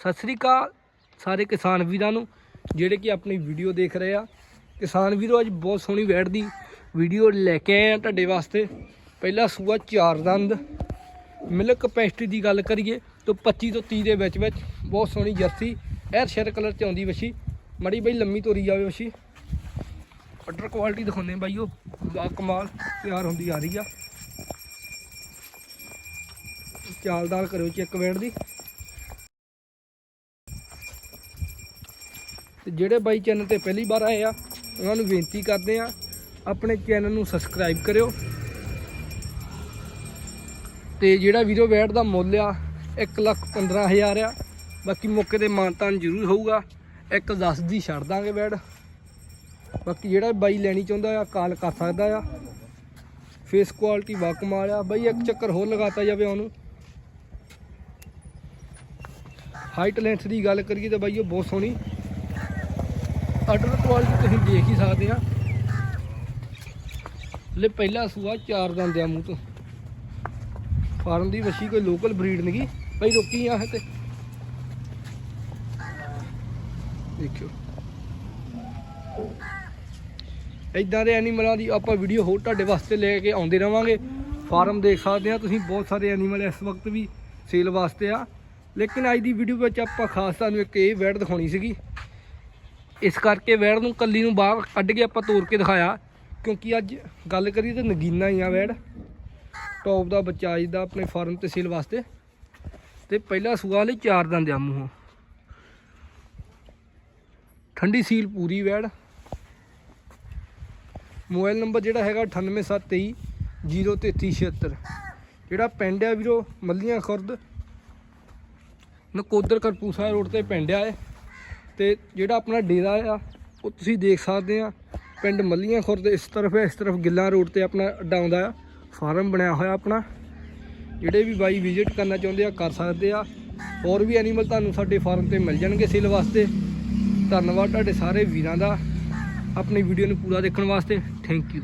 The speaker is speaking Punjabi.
ਸਤਿ ਸ੍ਰੀ ਅਕਾਲ ਸਾਰੇ ਕਿਸਾਨ ਵੀਰਾਂ ਨੂੰ, ਜਿਹੜੇ ਕਿ ਆਪਣੀ ਵੀਡੀਓ ਦੇਖ ਰਹੇ ਆ। ਕਿਸਾਨ ਵੀਰੋ, ਅੱਜ ਬਹੁਤ ਸੋਹਣੀ ਵੈੜ ਦੀ ਵੀਡੀਓ ਲੈ ਕੇ ਆਏ ਆ ਤੁਹਾਡੇ ਵਾਸਤੇ। ਪਹਿਲਾ ਸੂਆ ਚਾਰ ਦੰਦ। ਮਿਲਕ ਕਪੈਸਿਟੀ ਦੀ ਗੱਲ ਕਰੀਏ ਤਾਂ 25 ਤੋਂ 30 ਦੇ ਵਿੱਚ ਵਿੱਚ ਬਹੁਤ ਸੋਹਣੀ ਜਰਸੀ, ਐਰ ਸ਼ੇਰ ਕਲਰ ਚ ਆਉਂਦੀ ਵਛੀ। ਮੜੀ ਬਈ ਲੰਮੀ ਤੋਰੀ ਜਾਵੇ ਵਛੀ। ਆਰਡਰ ਕੁਆਲਿਟੀ ਦਿਖਾਉਂਦੇ ਬਾਈ ਉਹ। ਬਾ ਕਮਾਲ, ਤਿਆਰ ਹੁੰਦੀ ਆ ਰਹੀ ਆ। ਚਾਲ ਚਾਲਦਾਰ ਕਰਿਓ ਚੈੱਕ ਵੈੜ ਦੀ। ਤੇ ਜਿਹੜੇ ਬਾਈ ਚੈਨਲ ਤੇ ਪਹਿਲੀ ਵਾਰ ਆਏ ਆ, ਉਹਨਾਂ ਨੂੰ ਬੇਨਤੀ ਕਰਦੇ ਆ, ਆਪਣੇ ਚੈਨਲ ਨੂੰ ਸਬਸਕ੍ਰਾਈਬ ਕਰਿਓ। ਤੇ ਜਿਹੜਾ ਵੀਡੀਓ ਵੈਟ ਦਾ ਮੁੱਲ ਆ 1 ਲੱਖ 15000 ਆ। ਬਾਕੀ ਮੌਕੇ ਤੇ ਮਾਨਤਾਨ ਜ਼ਰੂਰ ਹੋਊਗਾ। ਇੱਕ 10 ਦੀ ਛੱਡ ਦਾਂਗੇ ਵੈਟ ਬਾਕੀ ਜਿਹੜਾ ਬਾਈ ਲੈਣੀ ਚਾਹੁੰਦਾ ਆ, ਕਾਲ ਕਰ ਸਕਦਾ ਆ। ਫੇਸ ਕੁਆਲਿਟੀ ਬਾ ਕਮਾਲ ਆ। ਬਾਈ ਇੱਕ ਚੱਕਰ ਹੋਰ ਲਗਾਤਾ ਜਾਵੇ ਉਹਨੂੰ। ਹਾਈਟ ਲੈਂਥ ਦੀ ਗੱਲ ਕਰੀਏ ਤਾਂ ਬਾਈ ਉਹ ਬਹੁਤ ਸੋਹਣੀ ਆਰਡਰ ਕੁਆਲਿਟੀ ਤੁਸੀਂ ਦੇਖ ਹੀ ਸਕਦੇ ਆ। ਲੈ ਪਹਿਲਾ ਸੂਆ ਚਾਰ ਦੰਦ ਮੂੰਹ ਤੋਂ। ਫਾਰਮ ਦੀ ਵਸ਼ੀ ਕੋਈ ਲੋਕਲ ਬਰੀਡ ਨਹੀਂਗੀ ਭਾਈ ਰੋਕੀ ਆ ਤੇ। ਦੇਖਿਓ। ਇਦਾਂ ਦੇ ਐਨੀਮਲਾਂ ਦੀ ਆਪਾਂ ਵੀਡੀਓ ਹੋਰ ਤੁਹਾਡੇ ਵਾਸਤੇ ਲੈ ਕੇ ਆਉਂਦੇ ਰਵਾਂਗੇ। ਫਾਰਮ ਦੇਖ ਸਕਦੇ ਆ ਤੁਸੀਂ, ਬਹੁਤ ਸਾਰੇ ਐਨੀਮਲ ਇਸ ਵਕਤ ਵੀ ਸੇਲ ਵਾਸਤੇ ਆ। ਲੇਕਿਨ ਅੱਜ ਦੀ ਵੀਡੀਓ ਵਿੱਚ ਆਪਾਂ ਖਾਸ ਤੁਹਾਨੂੰ ਇੱਕ ਇਹ ਵੈੜ ਦਿਖਾਉਣੀ ਸੀਗੀ। ਇਸ ਕਰਕੇ ਵੈੜ ਨੂੰ ਕੱਲੀ ਨੂੰ ਬਾਹਰ ਕੱਢ ਕੇ ਆਪਾਂ ਤੋੜ ਕੇ ਦਿਖਾਇਆ, ਕਿਉਂਕਿ ਅੱਜ ਗੱਲ ਕਰੀਏ ਤਾਂ ਨਗੀਨਾ ਹੀ ਆ ਵੈੜ। ਟੌਪ ਦਾ ਬੱਚਾ ਅੱਜ ਦਾ ਆਪਣੇ ਫਾਰਮ ਤੇ ਸੇਲ ਵਾਸਤੇ। ਤੇ ਪਹਿਲਾ ਸੂਆ ਲਈ ਚਾਰ ਦੰਦ ਆ ਮੂੰਹੋਂ। ਠੰਡੀ ਸੀਲ ਪੂਰੀ ਵੈੜ। ਮੋਬਾਈਲ ਨੰਬਰ ਜਿਹੜਾ ਹੈਗਾ 98723 03376 ਜਿਹੜਾ ਪਿੰਡ ਆ ਵੀਰੋ, ਮੱਲੀਆਂ ਖੁਰਦ। ਨਕੋਦਰ ਕਰਪੂਸਾ ਰੋਡ ਤੇ ਪਿੰਡ ਆ ਇਹ। ਤੇ ਜਿਹੜਾ ਆਪਣਾ ਡੇਰਾ ਆ, ਉਹ ਤੁਸੀਂ ਦੇਖ ਸਕਦੇ ਆ। ਪਿੰਡ ਮੱਲੀਆਂ ਖੁਰਦ ਇਸ ਤਰਫ ਹੈ, ਇਸ ਤਰਫ ਗਿੱਲਾਂ ਰੋਡ ਤੇ ਆਪਣਾ ਅੱਡਾ ਆਉਂਦਾ ਆ ਫਾਰਮ ਬਣਿਆ ਹੋਇਆ ਆਪਣਾ। ਜਿਹੜੇ ਵੀ ਬਾਈ ਵਿਜ਼ਿਟ ਕਰਨਾ ਚਾਹੁੰਦੇ ਆ, ਕਰ ਸਕਦੇ ਆ। ਹੋਰ ਵੀ ਐਨੀਮਲ ਤੁਹਾਨੂੰ ਸਾਡੇ ਫਾਰਮ ਤੇ ਮਿਲ ਜਾਣਗੇ ਸੇਲ ਵਾਸਤੇ। ਧੰਨਵਾਦ ਤੁਹਾਡੇ ਸਾਰੇ ਵੀਰਾਂ ਦਾ, ਆਪਣੀ ਵੀਡੀਓ ਨੂੰ ਪੂਰਾ ਦੇਖਣ ਵਾਸਤੇ। Thank you